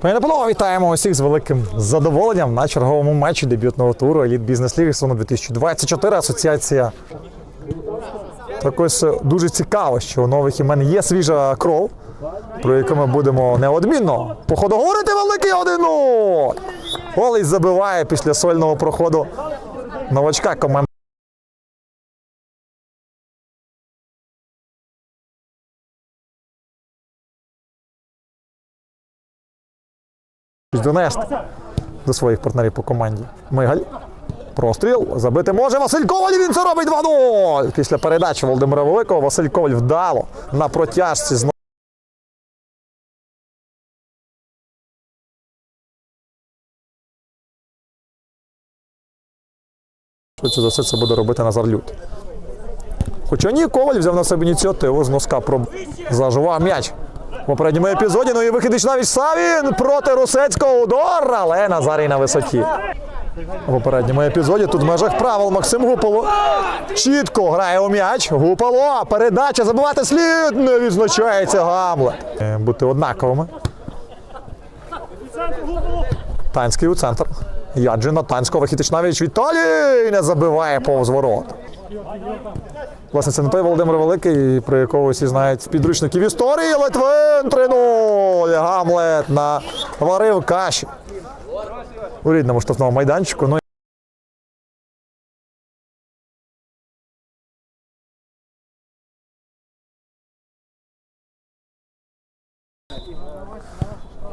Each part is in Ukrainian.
Пані Павло, вітаємо усіх з великим задоволенням на черговому матчі дебютного туру Еліт Бізнес Ліги сезону 2024. Асоціація. Так ось е, дуже цікаво, що у нових імен є свіжа кров, про яку ми будемо неодмінно походу говорити великий 1-0. Олесь забиває після сольного проходу новачка команди. Донести до своїх партнерів по команді. Мигаль. Простріл. Забити може Василь Коваль. Він це робить 2-0. Після передачі Володимира Великого Василь Коваль вдало на протяжці. знову. Швидше за все це буде робити Назар Лют. Хоча ні, Коваль взяв на себе ініціативу з носка про зажував м'яч. В попередньому епізоді, ну і вихідич навіть Савін проти Русецького удар, але Назарій на висоті. У попередньому епізоді тут в межах правил Максим Гупало. Чітко грає у м'яч. Гупало. Передача забивати слід. Не відзначається Гамлет. Е, Бути однаковими. Танський у центр. Яджин на Танського. Вихідич навіть Віталій не забиває повз ворот. Власне, це не той Володимир Великий, про якого всі знають з підручників історії. Литвин 3-0. Гамлет наварив каші. У рідному штрафному майданчику. Ну,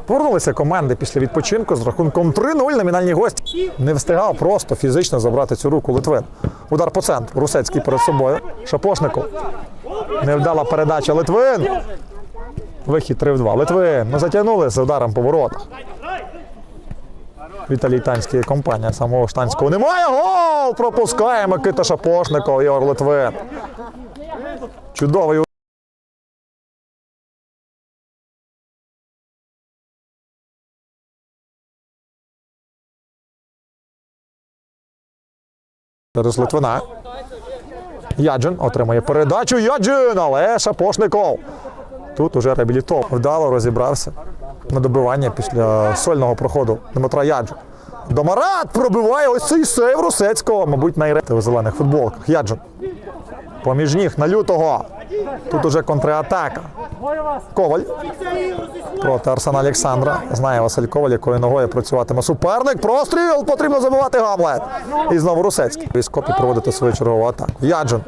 Повернулися команди після відпочинку з рахунком 3-0. Номінальні гості не встигав просто фізично забрати цю руку Литвин. Удар по центру. Русецький перед собою. Шапошников. Невдала передача Литвин. Вихід 3 в 2. Литвин. Ми затягнули з ударом по воротах. Віталій Танський компанія самого штанського немає. Гол! Пропускає Микита Шапошников Ігор Литвин. Чудовий Через Литвина. Яджин отримує передачу. Яджин, але Шапошников. Тут уже реабілітов. Вдало розібрався на добивання після сольного проходу Дмитра Яджин. Домарат пробиває ось цей сейв Русецького, мабуть, найрети у зелених футболках. Яджин. Поміж ніг на лютого. Тут уже контратака. Коваль проти Арсена Олександра. Знає Василь Коваль, якою ногою працюватиме суперник. Простріл! Потрібно забивати Гамлет. І знову Русецький. Військопі проводити свою чергову атаку. Яджин.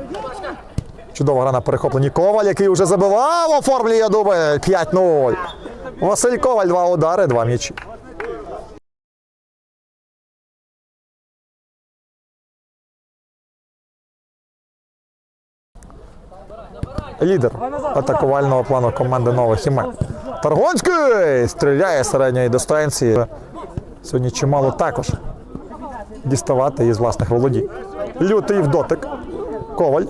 Чудова гра на перехопленні Коваль, який вже забивав, оформлює дуби 5-0. Василь Коваль, два удари, два м'ячі. Лідер атакувального плану команди нових імен. Таргонський стріляє середньої дистанції. Сьогодні чимало також діставати із власних володінь. Лютий в дотик. Коваль.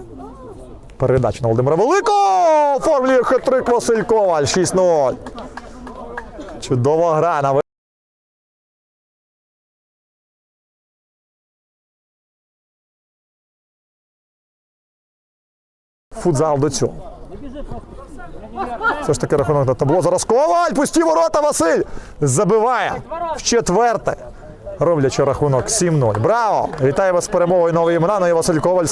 Передача на Володимира Великого. Оформлює хитрик Василь Коваль. 6-0. Чудова гра на Футзал до цього. Все ж таки рахунок на табло. Зараз Коваль. Пусті ворота Василь. Забиває в четверте. Роблячи рахунок 7-0. Браво! Вітаю вас з перемогою нової імена. Ну і Василь Коваль